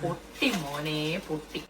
What പൊട്ടി മോനെ പൊട്ടി.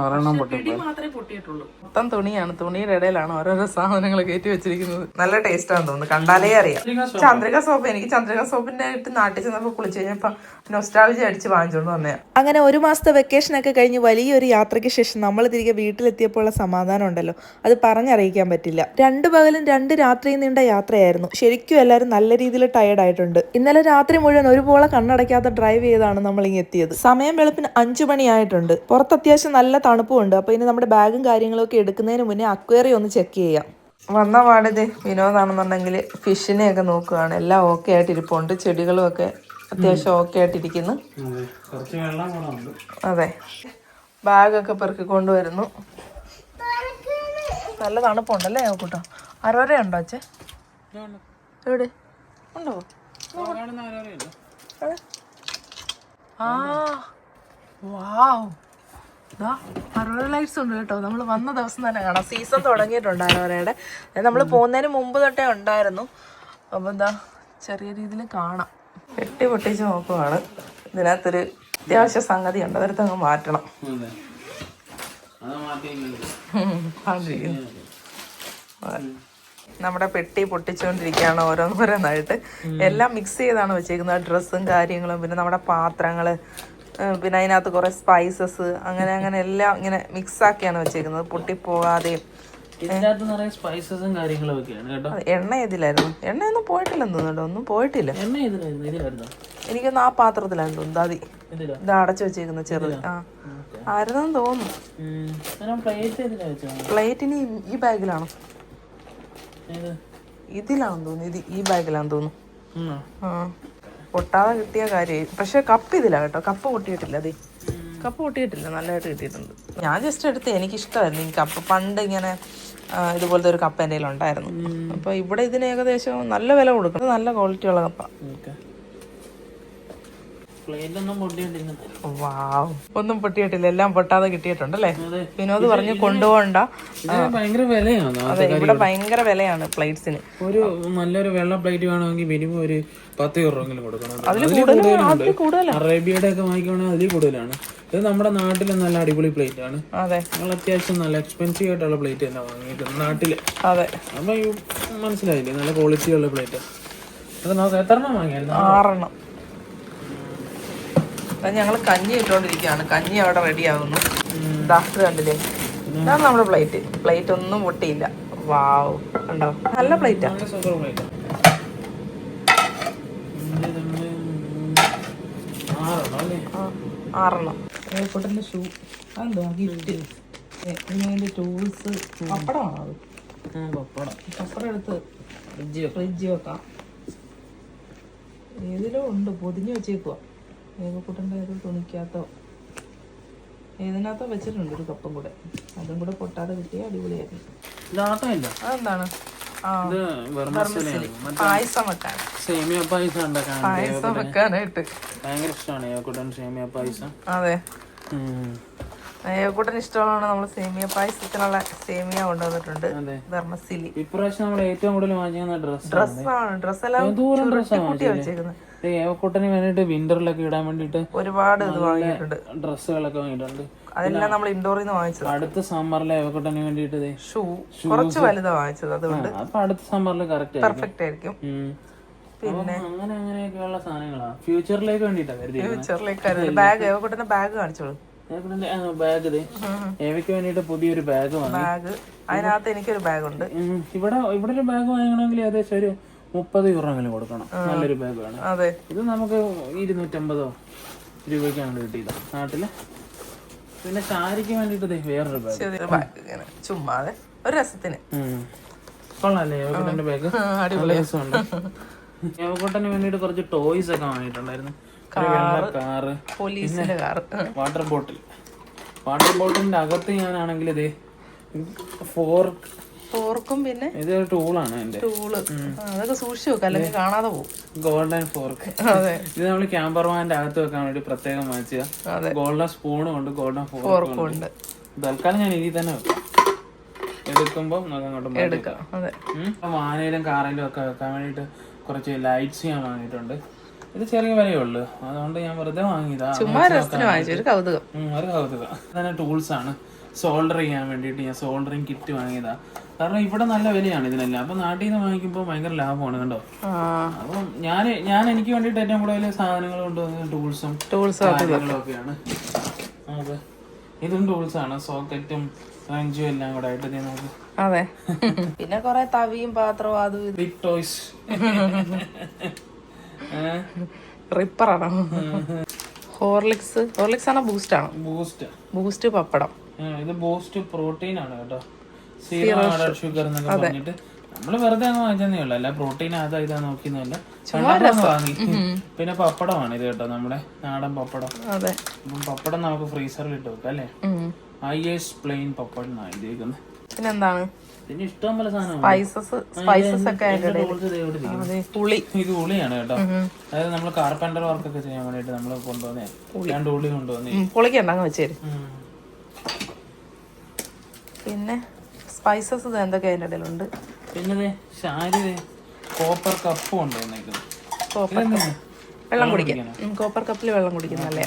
ഒരെണ്ണം പൊട്ടി പിടി മാത്രമേ പൊട്ടിയിട്ടുള്ളൂ. മൊത്തം തുണിയാണ്. തുണിയുടെ ഇടയിലാണ് ഓരോരോ സാധനങ്ങൾ കയറ്റി വെച്ചിരിക്കുന്നത്. നല്ല ടേസ്റ്റ് ആണെന്ന് തോന്നുന്നു. കണ്ടാലേ അറിയാം. ചന്ദ്രിക സോപ്പ്. എനിക്ക് ചന്ദ്രിക സോപ്പിന്റെ ആയിട്ട് നാട്ടിൽ ചെന്നപ്പോ കുളിച്ചു കഴിഞ്ഞപ്പോ നൊസ്റ്റാളജി അടിച്ച് വാങ്ങിച്ചോണ്ട് വന്നേ അങ്ങനെ ഒരു മാസത്തെ വെക്കേഷൻ ഒക്കെ കഴിഞ്ഞ് വലിയൊരു യാത്രയ്ക്ക് ശേഷം നമ്മൾ തിരികെ വീട്ടിലെത്തിയപ്പോഴുള്ള സമാധാനം ഉണ്ടല്ലോ. അത് പറഞ്ഞറിയിക്കാൻ പറ്റില്ല. രണ്ട് പകലും രണ്ട് രാത്രിയും നീണ്ട യാത്രയായിരുന്നു. ശരിക്കും എല്ലാവരും നല്ല രീതിയിൽ ടയർഡ് ആയിട്ടുണ്ട്. ഇന്നലെ രാത്രി മുഴുവൻ ഒരുപോലെ കണ്ണടയ്ക്കാത്ത ഡ്രൈവ് ചെയ്താണ് നമ്മൾ ഇങ്ങെത്തിയത് സമയം വെളുപ്പിന് അഞ്ചു മണിയായിട്ടുണ്ട്. പുറത്ത് അത്യാവശ്യം നല്ല തണുപ്പുണ്ട് അപ്പൊ ഇനി നമ്മുടെ ബാഗും കാര്യങ്ങളൊക്കെ എടുക്കുന്നതിന് മുന്നേ അക്വേറി ഒന്ന് ചെക്ക് ചെയ്യാം. വന്ന പാടിത് വിനോദാണെന്നുണ്ടെങ്കിൽ ഫിഷിനെയൊക്കെ നോക്കുകയാണ് എല്ലാം ഓക്കെ ആയിട്ട് ഇരിപ്പുണ്ട് ചെടികളും ഒക്കെ അത്യാവശ്യം ഓക്കെ ആയിട്ടിരിക്കുന്നു. അതെ. ബാഗൊക്കെ പെറുക്കി കൊണ്ടുവരുന്നു നല്ല തണുപ്പുണ്ടല്ലേ കൂട്ടോ? അരോര ഉണ്ടോ അച്ഛ? എവിടെ? ഉണ്ടോ? എവിടെ? ആ. വാവ്. ദാ പറവ ലൈറ്റ്സ് ഉണ്ട് കേട്ടോ. നമ്മൾ വന്ന ദിവസം തന്നെ കാണാം. സീസൺ തുടങ്ങിയിട്ടുണ്ടായിരുന്നു അവരുടെ നമ്മൾ പോകുന്നതിന് മുമ്പ് തൊട്ടേ ഉണ്ടായിരുന്നു. അപ്പോൾ എന്താ ചെറിയ രീതിയിൽ കാണാം. വെട്ടി പൊട്ടിച്ച് നോക്കുവാണ്. ഇതിനകത്തൊരു അത്യാവശ്യ സംഗതി ഉണ്ട്. അതെടുത്ത് അങ്ങ് മാറ്റണം. നമ്മുടെ പെട്ടി പൊട്ടിച്ചുകൊണ്ടിരിക്കുകയാണ് ഓരോന്നോരോന്നായിട്ട് എല്ലാം മിക്സ് ചെയ്താണ് വെച്ചേക്കുന്നത്. ഡ്രസ്സും കാര്യങ്ങളും പിന്നെ നമ്മുടെ പാത്രങ്ങൾ പിന്നെ അതിനകത്ത് കുറേ സ്പൈസസ് അങ്ങനെ അങ്ങനെ എല്ലാം ഇങ്ങനെ മിക്സ് ആക്കിയാണ് വെച്ചേക്കുന്നത്. പൊട്ടിപ്പോകാതെയും സ്പൈസസും കാര്യങ്ങളും ഒക്കെയാണ് കേട്ടോ. എണ്ണ ഇതിലായിരുന്നു എണ്ണയൊന്നും പോയിട്ടില്ലെന്ന് തോന്നുന്നുണ്ട് ഒന്നും പോയിട്ടില്ല. എണ്ണ എനിക്കൊന്ന് ആ പാത്രത്തിലായിരുന്നു ഇതിലാ? ഇത് അടച്ചു വെച്ചേക്കുന്ന ചെറുത്. ആ. ആയിരുന്നെന്ന് തോന്നുന്നു. പ്ലേറ്റിന് ഈ ബാഗിലാണോ ഇത് ഇതിലാണെന്ന് തോന്നുന്നു. ഇത് ഈ ബാഗിലാണെന്ന് തോന്നുന്നു. ആ. പൊട്ടാതെ കിട്ടിയ കാര്യമായി പക്ഷെ കപ്പ് ഇതില്ല കേട്ടോ. കപ്പ് പൊട്ടിയിട്ടില്ല അതെ കപ്പ് പൊട്ടിയിട്ടില്ല. നല്ലതായിട്ട് കിട്ടിയിട്ടുണ്ട്. ഞാൻ ജസ്റ്റ് എടുത്ത് എനിക്ക് ഇഷ്ടമായിരുന്നു ഈ കപ്പ്. പണ്ട് ഇങ്ങനെ ഇതുപോലത്തെ ഒരു കപ്പ് എന്റെ ഉണ്ടായിരുന്നു അപ്പോൾ ഇവിടെ ഇതിന് ഏകദേശം നല്ല വില കൊടുക്കണം. നല്ല ക്വാളിറ്റി ഉള്ള കപ്പാണ് ഓക്കെ പ്ലേറ്റ് ഒന്നും പൊട്ടിയിട്ടില്ല വാവ് ഒന്നും പൊട്ടിയിട്ടില്ല. എല്ലാം പൊട്ടാതെ കിട്ടിയിട്ടുണ്ട് അല്ലേ വിനോദ് പറഞ്ഞു കൊണ്ടുപോകണ്ട ഭയങ്കര വിലയാണ് അതെ ഇവിടെ ഭയങ്കര വിലയാണ് പ്ലേറ്റ്സിന് ഒരു നല്ലൊരു വെള്ള പ്ലേറ്റ് വേണമെങ്കിൽ മിനിമം ഒരു പത്ത് യൂറോങ്കിലും കൊടുക്കണം. അതിൽ കൂടുതലാണ് അറേബ്യയുടെ ഒക്കെ വാങ്ങിക്കുവാണെങ്കിൽ അതിൽ കൂടുതലാണ്. ഇത് നമ്മുടെ നാട്ടിലെ നല്ല അടിപൊളി പ്ലേറ്റ് ആണ്. അതെ. ഞങ്ങൾ അത്യാവശ്യം നല്ല എക്സ്പെൻസീവ് ആയിട്ടുള്ള പ്ലേറ്റ് തന്നെ വാങ്ങിയിട്ടുണ്ട് നാട്ടിൽ. അതെ. അപ്പൊ മനസ്സിലായില്ലേ? നല്ല ക്വാളിറ്റി ഉള്ള പ്ലേറ്റ് അത് നമുക്ക് എത്ര എണ്ണം വാങ്ങിയായിരുന്നു? ആറെണ്ണം. ഞങ്ങൾ കഞ്ഞി ഇട്ടുകൊണ്ടിരിക്കുകയാണ്. കഞ്ഞി അവിടെ റെഡി ആകുന്നു ഡാക്ടർ കണ്ടില്ലേ? ഇതാണ് നമ്മുടെ പ്ലേറ്റ് പ്ലേറ്റ് ഒന്നും പൊട്ടിയില്ല. വാവ് ഉണ്ടോ നല്ല പ്ലേറ്റാ സൂപ്പർ പ്ലേറ്റ് ആറെണ്ണം. ഷൂ അതെന്തോ ഗിഫ്റ്റ് ഇതിന്റെ ടൂൾസ് പപ്പടമാണോ അത്? ആ, പപ്പടം. പപ്പടം എടുത്ത് ഫ്രിഡ്ജ് ഫ്രിഡ്ജ് വെക്കാം. ഏതിലോ ഉണ്ട് പൊതിഞ്ഞ് വെച്ചേക്കുക ഏകക്കൂട്ടന്റെ ഏതോ തുണിക്കകത്തോ? ഏതിനകത്തോ വെച്ചിട്ടുണ്ട് ഒരു കപ്പും കൂടെ. അതും കൂടെ പൊട്ടാതെ കിട്ടിയ അടിപൊളിയായിരുന്നു അതെന്താണ്? പായസം വെക്കാൻ സേമിയ പായസം ഉണ്ടാക്കാൻ പായസം വെക്കാനായിട്ട്. ഭയങ്കര ഇഷ്ടമാണ് സേമിയ പായസം. അതെ. ഉം. ഇഷ്ടമാണ് നമ്മൾ സേമിയ പായസത്തിനുള്ള സേമിയ കൊണ്ടുവന്നിട്ടുണ്ട്. ധർമ്മസിലി ഇപ്രാവശ്യം നമ്മൾ ഏറ്റവും കൂടുതൽ വാങ്ങിക്കുന്ന ഡ്രസ് ഡ്രസ്സാണ്. ഡ്രസ് എല്ലാം ഡ്രസ്സാണ് കൂട്ടിയാ വെച്ചേക്കുന്നത്. ഏവക്കുട്ടന് വേണ്ടിയിട്ട് വിന്ററിലൊക്കെ ഇടാൻ വേണ്ടിട്ട് ഒരുപാട് ഇത് വാങ്ങിയിട്ടുണ്ട്. ഡ്രസ്സുകളൊക്കെ വാങ്ങിയിട്ടുണ്ട്. അതെല്ലാം നമ്മൾ ഇൻഡോറിൽ നിന്ന് വാങ്ങിച്ചത്. അടുത്ത സമ്മറിലെ ഏവക്കൂട്ടന് വേണ്ടിട്ട് ഷൂ. കുറച്ച് വലുതാ വാങ്ങിച്ചത് അതുകൊണ്ട്. അപ്പൊ അടുത്ത സമ്മറിൽ കറക്റ്റ് പെർഫെക്റ്റ് ആയിരിക്കും. പിന്നെ അങ്ങനെ അങ്ങനെയൊക്കെയുള്ള സാധനങ്ങളാണ് ഫ്യൂച്ചറിലേക്ക് വേണ്ടിട്ടാണ് ഫ്യൂച്ചറിലേക്ക് ബാഗ് ഏവക്കൂട്ടന്റെ ബാഗ് കാണിച്ചോളൂ. ബാഗ് ഏവയ്ക്ക് വേണ്ടിയിട്ട് പുതിയൊരു ബാഗ് ബാഗ് അതിനകത്ത് എനിക്കൊരു ബാഗ് ഉണ്ട്. ഇവിടെ ഇവിടെ ഒരു ബാഗ് വാങ്ങണമെങ്കിൽ ഏകദേശം ഒരു മുപ്പത് യൂറോങ്കിലും കൊടുക്കണം. നല്ലൊരു ബാഗ് വേണം. അതെ. ഇത് നമുക്ക് ഇരുന്നൂറ്റമ്പതോ രൂപയ്ക്കാണ് കിട്ടിയത് നാട്ടിൽ. പിന്നെ സാരിക്ക് വേണ്ടിയിട്ട് ദേ വേറൊരു ബാഗ് ചുമ്മാതെ ഒരു രസത്തിന്. കൊള്ളാല്ലേ? ഏവക്കോട്ടന്റെ ബാഗ് അടിപൊളി രസമുണ്ട്. ഏവക്കോട്ടന് വേണ്ടിയിട്ട് കുറച്ച് ടോയ്സ് ഒക്കെ വാങ്ങിയിട്ടുണ്ടായിരുന്നു. കാറ് പോലീസിന്റെ കാറ്. Water bottle. വാട്ടർ ബോട്ടിലിന്റെ അകത്ത് ഞാനാണെങ്കിൽ ഇത് ഫോർക്ക്. ഫോർക്കും പിന്നെ ഇത് ടൂളാണ് എന്റെ ടൂൾ. അതൊക്കെ സൂക്ഷിച്ചു വെക്കാം അല്ലെങ്കിൽ കാണാതെ പോകും. Golden fork. ഇത് നമ്മൾ ക്യാമ്പർമാന്റെ അകത്ത് വെക്കാൻ വേണ്ടി പ്രത്യേകം വാങ്ങിച്ച ഗോൾഡൻ സ്പൂണും ഉണ്ട് ഗോൾഡൻ ഫോർക്കും ഉണ്ട്. തൽക്കാലം ഞാൻ ഇതിൽ തന്നെ വെക്കാം. എടുക്കുമ്പോൾ അങ്ങോട്ട് എടുക്കാം. വാനയിലും കാറിലും ഒക്കെ വെക്കാൻ വേണ്ടിയിട്ട് കുറച്ച് ലൈറ്റ്സ് ഞാൻ വാങ്ങിയിട്ടുണ്ട്. ഇത് ചെറിയ വിലയേ ഉള്ളൂ അതുകൊണ്ട് ഞാൻ വെറുതെ വാങ്ങിയതാ. ചുമ്മാ രസത്തിന് വാങ്ങിച്ചു ഒരു കൗതുകം. ഉം, ഒരു കൗതുകം. തന്നെ ടൂൾസ് ആണ്. സോൾഡർ ചെയ്യാൻ വേണ്ടിട്ട് ഞാൻ സോൾഡറിങ് കിറ്റ് വാങ്ങിയതാ. കാരണം ഇവിടെ നല്ല വിലയാണ് ഇതിനെല്ലാം. അപ്പൊ നാട്ടിൽ നിന്ന് വാങ്ങിക്കുമ്പോൾ ഭയങ്കര ലാഭമാണ് കണ്ടോ? അപ്പം ഞാൻ ഞാൻ എനിക്ക് വേണ്ടിയിട്ട് ഏറ്റവും കൂടുതൽ സാധനങ്ങൾ കൊണ്ടുവന്ന ടൂൾസും ടൂൾസും കാര്യങ്ങളൊക്കെയാണ് ഇതും ടൂൾസ് ആണ്. സോക്കറ്റും റഞ്ചും എല്ലാം കൂടെ ആയിട്ട് നമുക്ക് അതെ. പിന്നെ കൊറേ തവിയും പാത്രവും അതും ബിഗ് ടോയ്സ് റിപ്പറാണോ ഹോർലിക്സ് ഹോർലിക്സ് ആണോ ബൂസ്റ്റ് ആണോ. Boost Boost pappadam. ഇത് ബൂസ്റ്റ് പ്രോട്ടീൻ ആണ് കേട്ടോ. സീറോ ഷുഗർ എന്നൊക്കെ പറഞ്ഞിട്ട് നമ്മൾ വെറുതെ അങ്ങ് വാങ്ങിച്ചതേ ഉള്ളു. അല്ല പ്രോട്ടീൻ അതാ ഇതാ നോക്കിയൊന്നുമല്ല കണ്ടപ്പോ വാങ്ങി. പിന്നെ പപ്പടമാണ് ഇത് കേട്ടോ നമ്മുടെ നാടൻ പപ്പടം. അതെ. അപ്പം പപ്പടം നമുക്ക് ഫ്രീസറിൽ ഇട്ട് വെക്കാം അല്ലേ? ഐ എസ് പ്ലെയിൻ പപ്പടം ഇത് എഴുതിയേക്കുന്നത് പിന്നെന്താണ് പിന്നെ എന്താണ് സ്പൈസസ് സ്പൈസസ് ഒക്കെ അതിന്റെ പുളി. ഇത് കേട്ടോ. അതായത് നമ്മൾ കാർപ്പന്റർ വർക്ക് ഒക്കെ ചെയ്യാൻ വേണ്ടിട്ട് നമ്മൾ കൊണ്ടുവന്നേ. രണ്ട് ഉള്ളി കൊണ്ടുവന്നേ. ഉം, പുളിക്കുണ്ടങ്ങ് വെച്ചേര് പിന്നെ സ്പൈസസ് എന്തൊക്കെ അതിന്റെ ഇടയിലുണ്ട്? പിന്നെ കോപ്പർ കപ്പ് കൊണ്ടുവന്നേക്കുന്നു കോപ്പർ വെള്ളം കുടിക്കാൻ കോപ്പർ കപ്പിൽ വെള്ളം കുടിക്കുന്നല്ലേ?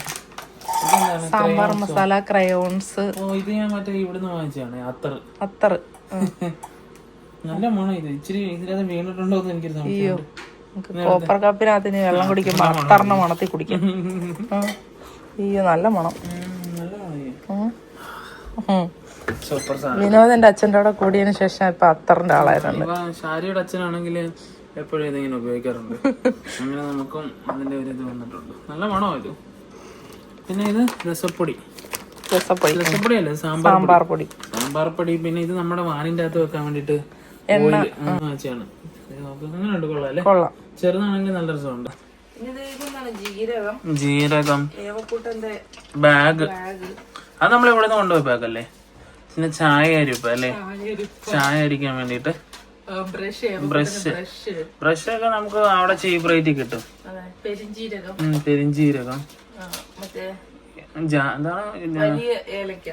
സാമ്പാർ മസാല ക്രയോൺസ് ഇത് ഞാൻ മറ്റേ ഇവിടുന്ന് വാങ്ങിച്ചതാണ് അത്തർ അത്തർ നല്ല മണം ഇത്. ഇച്ചിരി ഇതിനകത്ത് വീണിട്ടുണ്ടോ എന്ന് എനിക്കൊരു അയ്യോ സംശയം കോപ്പർ കപ്പിനകത്തിന് വെള്ളം കുടിക്കുമ്പോ അത്തറിന്റെ മണത്തിൽ കുടിക്കും. അയ്യോ നല്ല മണം. വിനോദന്റെ അച്ഛന്റെ അവിടെ കൂടിയതിന് ശേഷം ഇപ്പൊ അത്തറിന്റെ ആളായിട്ടുണ്ട് ഇപ്പൊ ഷാരിയുടെ അച്ഛനാണെങ്കിൽ എപ്പോഴും ഇതിങ്ങനെ ഉപയോഗിക്കാറുണ്ട്. അങ്ങനെ നമുക്കും അതിന്റെ ഒരു ഇത് വന്നിട്ടുണ്ട്. നല്ല മണോ ഇത്. പിന്നെ ഇത് രസപ്പൊടി. രസപ്പൊടി. രസപ്പൊടി അല്ലേ? സാമ്പാർ സാമ്പാർ പൊടി. സാമ്പാർ പൊടി പിന്നെ ഇത് നമ്മുടെ വാനിന്റെ അകത്ത് വെക്കാൻ വേണ്ടിട്ട് കൊള്ളാം കൊള്ളാം. ചെറുതാണെങ്കിൽ നല്ല രസമുണ്ട്. ജീരകം. ബാഗ്. അത് നമ്മൾ ഇവിടെ നിന്ന് കൊണ്ടുപോയി ബാഗല്ലേ പിന്നെ ചായ അരിപ്പ അല്ലേ ചായ അരിക്കാൻ വേണ്ടിട്ട് ബ്രഷ് ബ്രഷ്. ബ്രഷ്. ബ്രഷ് ഒക്കെ നമുക്ക് അവിടെ ചീപ്പ് റേറ്റ് കിട്ടും. അതെ മറ്റേ?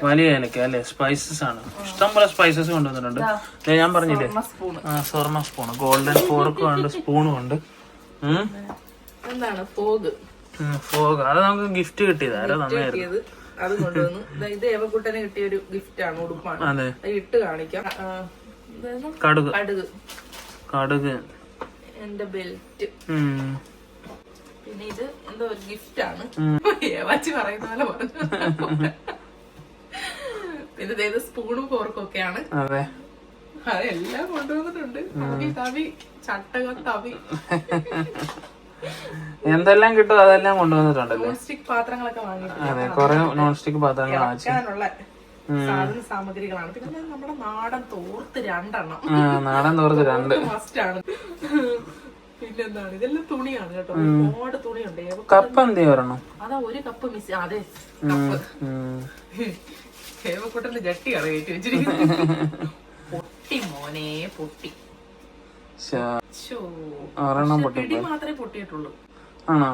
വലിയ ഏലക്ക. അല്ലെ? സ്പൈസസ് ആണ്. ഇഷ്ടംപോലെ സ്പൈസസ് കൊണ്ടുവന്നിട്ടുണ്ട്. ഞാൻ പറഞ്ഞില്ലേ? സ്വർണ സ്പൂൺ ഗോൾഡൻ ഫോർക്കും ഉണ്ട് സ്പൂണും ഉണ്ട്. എന്താണ്? ഫോഗ് ഫോഗ് അത് നമുക്ക് ഗിഫ്റ്റ് കിട്ടിയത്. ആരോ നന്നായിരുന്നു അത് കൊണ്ടുവന്നു. ഇത് ഏവക്കൂട്ടന് കിട്ടിയ ഒരു ഗിഫ്റ്റ് ആണ് ഉടുപ്പാണ്. ഇട്ട് കാണിക്കാം. കടുക്. കടുക്. കടുക്. എന്റെ ബെൽറ്റ്. പിന്നെ ഇത് എന്തോ ഒരു ഗിഫ്റ്റ് ആണ്. ഏവാച്ചി പറയുന്ന പോലെ പറഞ്ഞു പിന്നെ ദേ ഇത് സ്പൂണും ഫോർക്കും ഒക്കെയാണ് അതെ അതെല്ലാം കൊണ്ടുവന്നിട്ടുണ്ട്. തവി തവി ചട്ടകം തവി. എന്തെല്ലാം കിട്ടും അതെല്ലാം കൊണ്ടുവന്നിട്ടുണ്ടല്ലോ? സ്റ്റിക് പാത്രങ്ങളൊക്കെ അതെ കൊറേ നോൺ സ്റ്റിക് പാത്രങ്ങൾ സാധന സാമഗ്രികളാണ്. പിന്നെ നമ്മുടെ നാടൻ തോർത്ത് രണ്ടെണ്ണം. നാടൻ തോർത്ത് രണ്ട്. മസ്റ്റ് ആണ്. പിന്നെന്താണ് ഇതെല്ലാം തുണിയാണ് കേട്ടോ. ഒരുപാട് തുണിയുണ്ട്. ഏവ- കപ്പ് എന്ത് വരണം അതാ ഒരു കപ്പ് മിസ് അതെ. കപ്പ്. ഹേമക്കുട്ടന്റെ ജട്ടിയാണ് കയറ്റി വെച്ചിരിക്കുന്നത്. പൊട്ടി മോനെ പൊട്ടി. ഒരെണ്ണം പക്ഷെ മാത്രമേ പൊട്ടിയിട്ടുള്ളൂ. ആണോ?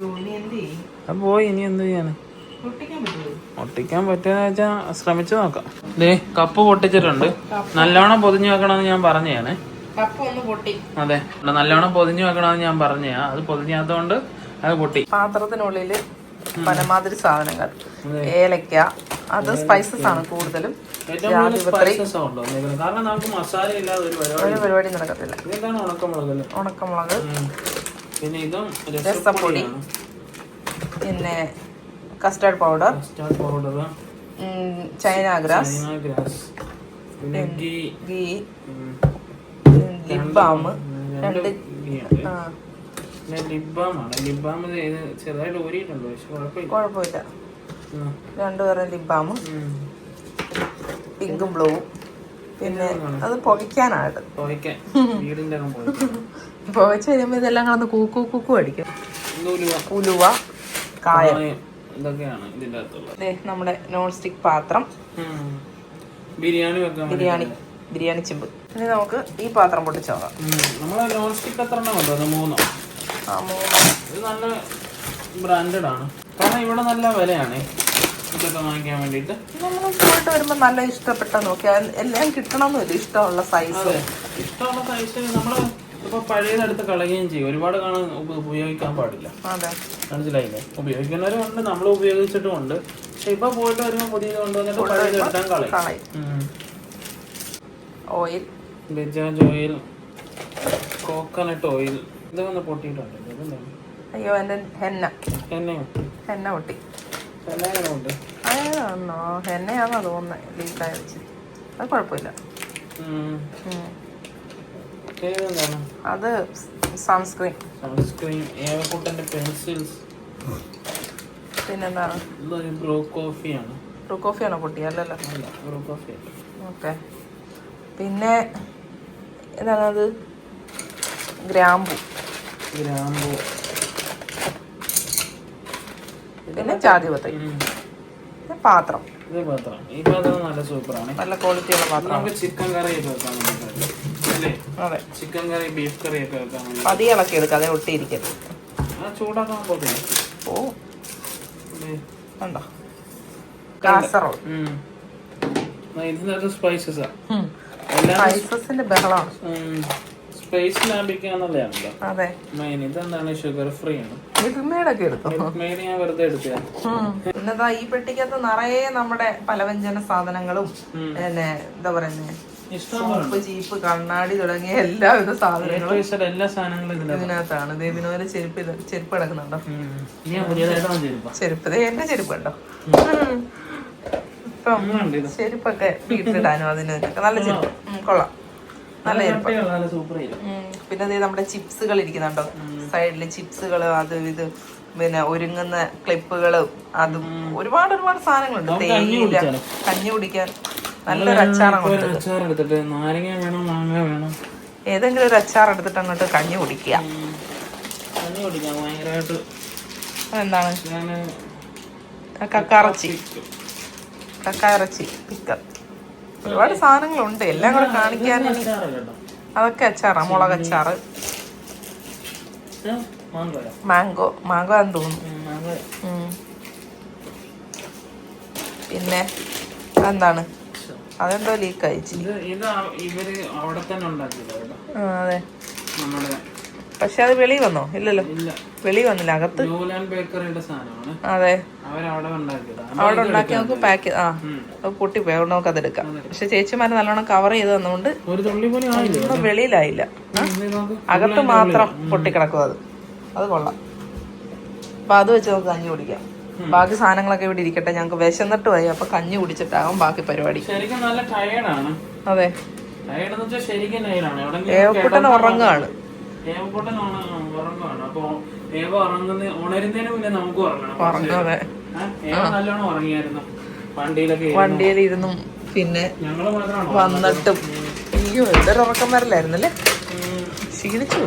തുണി എന്ത് ചെയ്യും അത് പോയി ഇനി എന്ത് ചെയ്യാന്? പൊട്ടിക്കാൻ വെച്ചാ ശ്രമിച്ചു നോക്കാം. ദേ കപ്പ് പൊട്ടിച്ചിട്ടുണ്ട്. നല്ലോണം പൊതിഞ്ഞു വെക്കണമെന്ന് ഞാൻ പൊട്ടി അതെ നല്ലോണം പൊതിഞ്ഞു വെക്കണമെന്ന് ഞാൻ പറഞ്ഞ. അത് പൊതിഞ്ഞാത്തോണ്ട് അത് പൊട്ടി. പാത്രത്തിനുള്ളിൽ പലമാതിരി സാധനങ്ങൾ. ഏലക്ക അത് സ്പൈസസ് ആണ് കൂടുതലും. ഒരു പരിപാടി നടക്കത്തില്ല. ഉണക്കമുളക്? പിന്നെ ഇതും രസപ്പൊടി. പിന്നെ custard powder powder China grass grass പിന്നെ ഗീ ലിപ് ബാം രണ്ട് ആ. പിന്നെ ലിപ് ബാം ആണ് ലിപ് ബാം ഇത് ചെറുതായിട്ട് ഊരിയിട്ടുണ്ട് പക്ഷെ കുഴപ്പമില്ല. കുഴപ്പമില്ല. ഉം. രണ്ടുപേരും ലിപ് ബാം പിങ്കും ബ്ലൂവും. പിന്നെ അത് പുകയ്ക്കാൻ. പുകച്ച് കഴിയുമ്പോൾ ഇതെല്ലാം കടന്ന് കൂക്കു കൂക്കു അടിക്കും. ഉലുവ. കായ. നമ്മുടെ നോൺ സ്റ്റിക് പാത്രം. ബിരിയാണി ബിരിയാണി ബിരിയാണി ചെമ്പ്. ഇനി നമുക്ക് ഈ പാത്രം പൊട്ടിച്ച് നോക്കാം. നമ്മൾ നോൺ സ്റ്റിക്ക് എത്ര എണ്ണം ഉണ്ടോ? അത് മൂന്നോ? ആ മൂന്നോ. ഇത് നല്ല ബ്രാൻഡഡ് ആണ്. കാരണം ഇവിടെ നല്ല വിലയാണ്. ഇതൊക്കെ വാങ്ങിക്കാൻ വേണ്ടിയിട്ട്. നമ്മൾ പോയിട്ട് വരുമ്പോൾ നല്ല ഇഷ്ടപ്പെട്ട നോക്കിയാൽ എല്ലാം കിട്ടണമെന്നില്ല ഇഷ്ടമുള്ള സൈസ് ഇഷ്ടമുള്ള സൈസ് നമ്മൾ ഇപ്പൊ പഴയതെടുത്ത് കളയുകയും ചെയ്യും. ഒരുപാട് കാണാൻ ഉപയോഗിക്കാൻ പാടില്ല. മനസ്സിലായില്ലേ? ഉപയോഗിക്കുന്നവരുണ്ട് നമ്മൾ ഉപയോഗിച്ചിട്ടുമുണ്ട്. പക്ഷെ ഇപ്പൊ പോയിട്ട് വരുമ്പോൾ പുതിയത് കൊണ്ടുവന്നിട്ട് പഴയത് എടുത്താൽ കളയും. കളയും. Oil Bajaj oil coconut oil ഇത് വന്ന് പൊട്ടിയിട്ടുണ്ട്. ഇതെന്താണ്? അയ്യോ എന്റെ ഹെന്ന. ഹെന്നയോ ഹെന്ന പൊട്ടി. ഉണ്ട്? അയ്യോ ഹെന്നയാണെന്നാ തോന്നുന്നത് ലീക്കായി വെച്ച് അത് കുഴപ്പമില്ല. അത് സൺസ്ക്രീൻ. Sunscreen ഏവക്കൂട്ടന്റെ pencils. പിന്നെന്താണ്? ഇതൊരു ബ്രൂ കോഫിയാണ്. ബ്രൂ കോഫിയാണോ പൊട്ടി അല്ലല്ലോ. അല്ല ബ്രൂ കോഫി ഓക്കെ. പിന്നെ എന്താണ് അത് ഗ്രാമ്പു. ഗ്രാമ്പു. പിന്നെ. പിന്നെ പാത്രം. ഇത് പാത്രം. ഈ പാത്രം നല്ല സൂപ്പറാണ്. നല്ല ക്വാളിറ്റിയുള്ള പാത്രം. നമുക്ക് ചിക്കൻ കറി ഒക്കെ വെക്കാൻ അല്ലേ? അതെ. ചിക്കൻ കറി ബീഫ് കറി ഒക്കെ വെക്കാൻ പതി ഇളക്കി എടുക്കാതെ ഒട്ടിയിരിക്കും ഒട്ടിയിരിക്കരുത്. ആ ചൂടാക്കാൻ പോകത്തില്ല. ഓ. കണ്ടോ? കാസറോൾ ഇതിനകത്ത് സ്പൈസസാ. സ്പൈസസിന്റെ ബഹളമാണ്. സ്പേസ് ലാഭിക്കാന്നുള്ളതാണല്ലോ അതെ. മെയിൻ ഇതെന്താണ്? ഷുഗർ ഫ്രീ ആണ്. മിൽമേഡൊക്കെ എടുത്തോ? മെയിൻ ഞാൻ വെറുതെ എടുത്തതാ. പിന്നെതാ ഈ പെട്ടിക്കകത്ത് നിറയെ നമ്മുടെ പലവ്യഞ്ജന സാധനങ്ങളും പിന്നെ എന്താ പറയുന്നേ? സോപ്പ് ചീപ്പ് കണ്ണാടി തുടങ്ങിയ എല്ലാവിധ സാധനങ്ങളും എല്ലാ സാധനങ്ങളും ഇതിനകത്ത്. ഇതിനകത്താണ്. ദേവിനോരെ ചെരുപ്പ് ചെരുപ്പ് കിടക്കുന്നുണ്ടോ? ചെരുപ്പ്. എന്റെ ചെരുപ്പ് ഉണ്ടോ ഇത് ചെരുപ്പൊക്കെ വീട്ടിലിടാനും അതിന് ഇതിനൊക്കെ നല്ല ചെരുപ്പ്. കൊള്ളാം. നല്ല ചെരുപ്പ്. പിന്നെ അതേ നമ്മുടെ ചിപ്സുകൾ ഇരിക്കുന്നുണ്ടോ? സൈഡിൽ ചിപ്സുകൾ അത് ഇത് പിന്നെ ഒരുങ്ങുന്ന ക്ലിപ്പുകളും അതും ഒരുപാട് ഒരുപാട് സാധനങ്ങളുണ്ട്. തേയില കഞ്ഞി കുടിക്കാൻ നല്ലൊരു അച്ചാറാണ് ഏതെങ്കിലും ഒരു അച്ചാർ എടുത്തിട്ട് അങ്ങോട്ട് കഞ്ഞി കുടിക്കുക. എന്താണ് കക്കാറച്ചി. കക്കാറച്ചി പിക്കർ ഒരുപാട് സാധനങ്ങളുണ്ട്. എല്ലാം കൂടെ കാണിക്കാൻ അതൊക്കെ അച്ചാറാ മുളക് അച്ചാറ് മാംഗോ മാംഗോ ആണെന്ന് തോന്നുന്നു. പിന്നെ എന്താണ് അതെന്തോ ലീക്ക് അയച്ചു അതെ. പക്ഷെ അത് വെളി വന്നോ? ഇല്ലല്ലോ. വെളി വന്നില്ല. അകത്ത് അതെ. അവിടെ ഉണ്ടാക്കി നമുക്ക് പാക്ക് ആ പൊട്ടി പൊട്ടിപ്പോയി. അവിടെ നമുക്ക് അതെടുക്കാം പക്ഷെ ചേച്ചിമാര് നല്ലോണം കവർ ചെയ്ത് തന്നുകൊണ്ട് ഒന്നും വെളിയിലായില്ല. അകത്ത് മാത്രം പൊട്ടിക്കിടക്കും അത്. അത് കൊള്ളാം. അപ്പൊ അത് വെച്ച് നമുക്ക് കഞ്ഞി കുടിക്കാം. ബാക്കി സാധനങ്ങളൊക്കെ ഇവിടെ ഇരിക്കട്ടെ. ഞങ്ങൾക്ക് വിശന്നിട്ട് പോയി അപ്പൊ കഞ്ഞി കുടിച്ചിട്ടാകും ബാക്കി പരിപാടി. അതെ. ഏവക്കുട്ടൻ ഉറങ്ങുകയാണ് ഏവക്കുട്ടൻ ഉറങ്ങുകയാണ് അപ്പൊ ഏവ ഉറങ്ങുന്ന ഉണരുന്നതിന് മുന്നേ നമുക്ക് ഉറങ്ങണം. ഉറങ്ങും അതെ. ഏ? ഏവ നല്ലോണം ഉറങ്ങിയായിരുന്നു. വണ്ടിയിലൊക്കെ ഇരുന്ന്. വണ്ടിയിൽ ഇരുന്നും പിന്നെ ഞങ്ങൾ മാത്രമാണ് വന്നിട്ടും. അയ്യോ എന്തൊരു ഉറക്കം വരലായിരുന്നല്ലേ. ക്ഷീണിച്ചു.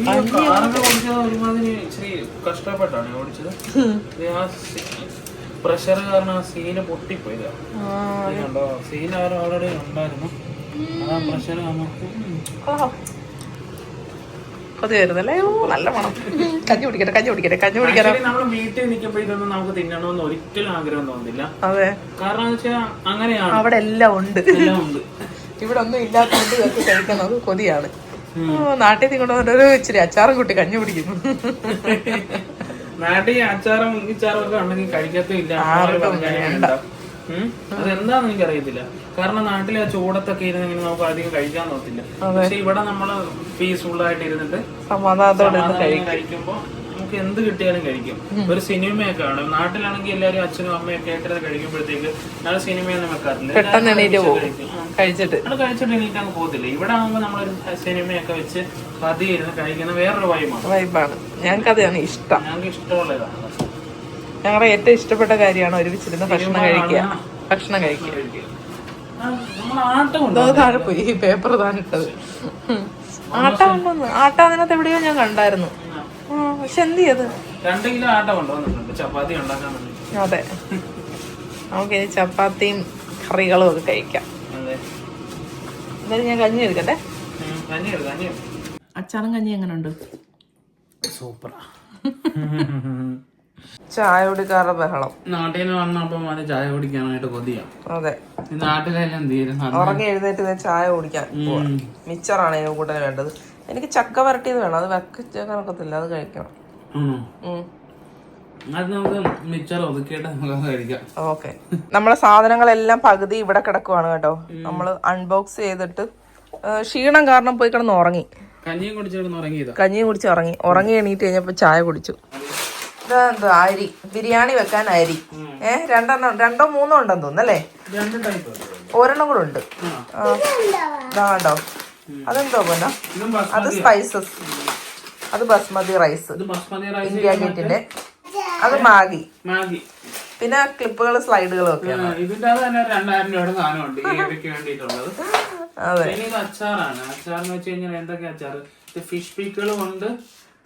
ഈ കാറൊക്കെ ഓടിച്ചത് ഒരുമാതിരി ഇച്ചിരി കഷ്ടപ്പെട്ടാണ് ഓടിച്ചത്. പ്രഷർ കാരണം ആ സീന് പൊട്ടിപ്പോയില്ല സീൻ ഓൾറെഡി ഉണ്ടായിരുന്നു. ആ പ്രഷർ ഉം. കൊതി വരുന്നല്ലേ ഓ നല്ല മണം. കഞ്ഞി കുടിക്കട്ടെ കഞ്ഞി കുടിക്കട്ടെ കഞ്ഞി കുടിക്കാനോ നമ്മൾ വീട്ടിൽ നിൽക്കുമ്പോ ഇതൊന്നും നമുക്ക് തിന്നണമെന്ന് ഒരിക്കലും ആഗ്രഹം തോന്നുന്നില്ല അതെ. കാരണം വെച്ചാൽ അങ്ങനെയാണ്. അവിടെ എല്ലാം ഉണ്ട്. എല്ലാം ഉണ്ട്. ഇവിടെ ഒന്നും ഇല്ലാത്തതുകൊണ്ട് ഇതൊക്കെ കഴിക്കാൻ നമുക്ക് കൊതിയാണ്. നാട്ടിൽ നിന്ന് കൊണ്ടുവന്നിട്ട് ഒരു ഇച്ചിരി അച്ചാറും കുട്ടി കഞ്ഞി കുടിക്കുന്നു. നാട്ടിൽ അച്ചാറും ഇച്ചാറും ഒക്കെ ഉണ്ടെങ്കിൽ കഴിക്കത്തില്ല അതെന്താന്ന് എനിക്കറിയത്തില്ല. കാരണം നാട്ടിലെ ആ ചൂടത്തൊക്കെ ഇരുന്നെങ്കിൽ നമുക്ക് അധികം കഴിക്കാൻ നോക്കില്ല പക്ഷെ ഇവിടെ നമ്മൾ പീസ്ഫുൾ ആയിട്ട് ഇരുന്നിട്ട് സമാധാനം കഴിക്കുമ്പോ നമുക്ക് എന്ത് കിട്ടിയാലും കഴിക്കും. ഒരു സിനിമയൊക്കെ ആണ്. നാട്ടിലാണെങ്കിൽ എല്ലാരും അച്ഛനും അമ്മയൊക്കെ ആയിട്ട് കഴിക്കുമ്പോഴത്തേക്ക് നല്ല സിനിമയൊന്നും വെക്കാറില്ല. കഴിച്ചിട്ട്. കഴിച്ചിട്ട് എനിക്ക് അങ്ങ് പോകത്തില്ല. ഇവിടെ ആകുമ്പോൾ നമ്മളൊരു സിനിമയൊക്കെ വെച്ച് പതിയെ ഇരുന്ന് കഴിക്കുന്ന വേറൊരു വൈബാണ് വൈബാണ് ഞങ്ങൾക്ക് അതാണ് ഇഷ്ടം. ഞങ്ങൾക്ക് ഇഷ്ടമുള്ള ഇതാണ് ഞങ്ങളുടെ ഏറ്റവും ഇഷ്ടപ്പെട്ട കാര്യമാണ് ഒരുമിച്ചിരുന്ന് ഭക്ഷണം കഴിക്കുക. ഭക്ഷണം കഴിക്കുക. ആട്ടം താഴെ പോയി. ഈ പേപ്പർ താനിട്ടത് ആട്ട ആട്ട അതിനകത്ത് എവിടെയോ ഞാൻ കണ്ടായിരുന്നു. പക്ഷെ എന്ത് ചെയ്യത് രണ്ട് കിലോ ഇനി കൊണ്ടുവന്നിട്ടുണ്ട്. ചപ്പാത്തി ഉണ്ടാക്കാൻ അതെ. നമുക്കിനി ചപ്പാത്തിയും കറികളും ഒക്കെ കഴിക്കാം. അതെ. എന്തായാലും ഞാൻ കഞ്ഞി എടുക്കട്ടെ? അച്ചാറും കഞ്ഞി എങ്ങനെയുണ്ട് സൂപ്പറാ. ചായ കുടിക്കാറ് ബഹളം. നാട്ടിൽ വന്നപ്പോ മതി ചായ കുടിക്കാനായിട്ട് കൊതിയാ. അതെ. നാട്ടിലെല്ലാം ഉറങ്ങി എഴുന്നേറ്റ് ചായ കുടിക്കാൻ മിച്ചറാണ് ഇതിന് കൂട്ടാൻ വേണ്ടത്. എനിക്ക് ചക്ക വരട്ടിയത് വേണം. അത് വെക്ക കണക്കത്തില്ല അത് കഴിക്കണം. ഓക്കെ. നമ്മളെ സാധനങ്ങളെല്ലാം പകുതി ഇവിടെ കിടക്കുവാണ് കേട്ടോ. നമ്മൾ അൺബോക്സ് ചെയ്തിട്ട് ക്ഷീണം കാരണം പോയി കിടന്ന് ഉറങ്ങി. കഞ്ഞിയും കുടിച്ച് ഉറങ്ങി. ഉറങ്ങി എണീറ്റ് കഴിഞ്ഞപ്പോ ചായ കുടിച്ചു. ഇതെന്തോ അരി. ബിരിയാണി വെക്കാൻ അരി. ഏഹ് രണ്ടെണ്ണം രണ്ടോ മൂന്നോ ഉണ്ടെന്ന് തോന്നുന്നല്ലേ ഒരെണ്ണം കൂടെ ഉണ്ട്. ആ. ഇതാ കണ്ടോ? അതെന്തോ പോന്നോ? അത് സ്പൈസസ് അത് ബസ്മതി റൈസ് ഇന്ത്യ ഗേറ്റിന്റെ അത് മാഗി. മാഗി. പിന്നെ ക്ലിപ്പുകൾ സ്ലൈഡുകളും ഒക്കെ അതെ അച്ചാറാണ്. അച്ചാർ എന്ന് വെച്ച് കഴിഞ്ഞാൽ എന്തൊക്കെ അച്ചാർ ഫിഷ് പീക്കുകളും ഉണ്ട്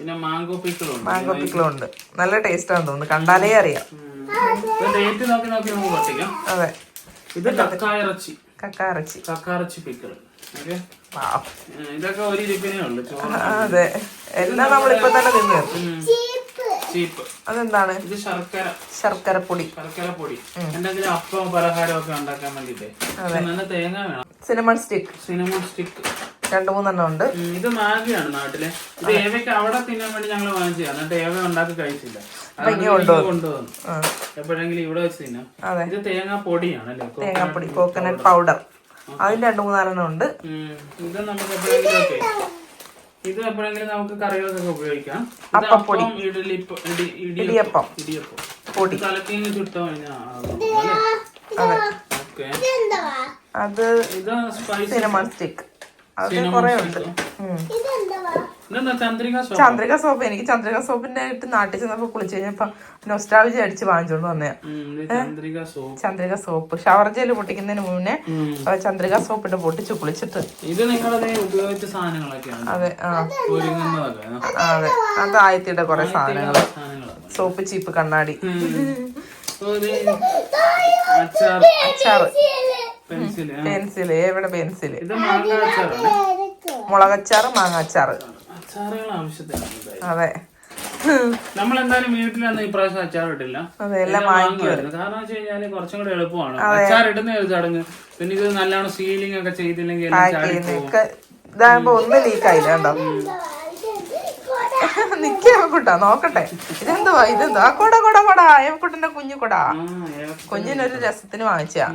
പിന്നെ മാംഗോ പിക്കിളുണ്ട് ഉണ്ട് മാംഗോ പിക്കിളും ഉണ്ട് നല്ല ടേസ്റ്റ് ആണെന്ന് തോന്നുന്നു. കണ്ടാലേ അറിയാം. ഡേറ്റ് നോക്കി നോക്കി നമുക്ക് പറ്റിക്കാം. അതെ. ഇത് കക്കായിറച്ചി. കക്കായിറച്ചി. കക്കായിറച്ചി പിക്കിൾ. ഇതൊക്കെ ഒരു ഇരിപ്പിനേ ഉള്ളു. അതെ. എല്ലാം നമ്മളിപ്പോ തന്നെ തിന്നു. ചീപ്പ്. അതെന്താണ്? ഇത് ശർക്കര. ശർക്കരപ്പൊടി ശർക്കര പൊടി. എന്തെങ്കിലും അപ്പം പലഹാരം ഒക്കെ ഉണ്ടാക്കാൻ വേണ്ടിട്ടേ നല്ല തേങ്ങ വേണം. സിനമൺ സ്റ്റിക്ക് സിനിമ സ്റ്റിക്ക് രണ്ടു മൂന്നെണ്ണം ഉണ്ട്. ഇത് മാഗിയാണ് നാട്ടിലെ. ഇത് ഏവയ്ക്ക് അവിടെ തിന്നാൻ വേണ്ടി ഞങ്ങൾ വാങ്ങിച്ചതാണ് എന്നിട്ട് ഏവ ഉണ്ടാക്കി കഴിച്ചില്ല. കൊണ്ടുവന്നു. എപ്പോഴെങ്കിലും ഇവിടെ വെച്ച് തിന്നാം. ഇത് തേങ്ങാ പൊടിയാണ് തേങ്ങാപ്പൊടി കോക്കനട്ട് പൗഡർ അതിന് രണ്ടു മൂന്നാലെണ്ണം ഉണ്ട്. ഇത് നമുക്ക് എപ്പോഴെങ്കിലും ഇത് എപ്പോഴെങ്കിലും നമുക്ക് കറികൾക്കൊക്കെ ഉപയോഗിക്കാം. ഇത് അപ്പം ഇഡലി ഇടി- ഇടിയപ്പം. ഇടിയപ്പം. പൊടി. കലക്കിങ് ചുട്ടാ കഴിഞ്ഞാൽ ഓക്കെ. അത് സ്റ്റിക്ക് അത് കുറെ ഉണ്ട്. Chandrika soap Chandrika soap. എനിക്ക് ചന്ദ്രിക സോപ്പിന്റെ ആയിട്ട് നാട്ടിൽ ചെന്നപ്പോ കുളിച്ചു കഴിഞ്ഞപ്പോ നൊസ്റ്റാളജി അടിച്ച് വാങ്ങിച്ചോണ്ട് വന്നേ Chandrika soap. Chandrika soap. Shower gel പൊട്ടിക്കുന്നതിന് മുന്നേ ചന്ദ്രിക സോപ്പ് ഇട്ട് പൊട്ടിച്ച് കുളിച്ചിട്ട്. ഇത് നിങ്ങളത് ഉപയോഗിച്ച സാധനങ്ങളൊക്കെയാണ്. അതെ ആ. അതെ. അത് ആയത്തിയുടെ കുറെ സാധനങ്ങൾ. സോപ്പ് ചീപ്പ് കണ്ണാടി. അച്ചാർ. അച്ചാർ അച്ചാറ്. പെൻസിൽ പെൻസിൽ എവിടെ പെൻസിൽ മുളകച്ചാറ് മാങ്ങാച്ചാറ്. അതെ. നമ്മൾ എന്തായാലും വീട്ടിലൊന്നും ഇപ്രാവശ്യം അച്ചാർ ഇട്ടില്ല. എല്ലാം വാങ്ങുമായിരുന്നു. കാരണം വെച്ച് കഴിഞ്ഞാൽ കുറച്ചും കൂടെ എളുപ്പമാണ്. അച്ചാർ ഇടുന്ന ഒരു ചടങ്ങ്. പിന്നെ ഇത് നല്ലോണം സീലിംഗ് ഒക്കെ ചെയ്തില്ലെങ്കിൽ ഇതാകുമ്പോ ഒന്ന് ലീക്ക് ആയില്ല കണ്ടോ നിക്കാ നോക്കട്ടെ. ഇതെന്തുവാ ഇതെന്താ കൊട കൊട കൊട. ഏവക്കുട്ടന്റെ കുഞ്ഞു കൊടാ. ആ, കുഞ്ഞിനൊരു രസത്തിന് വാങ്ങിച്ചാ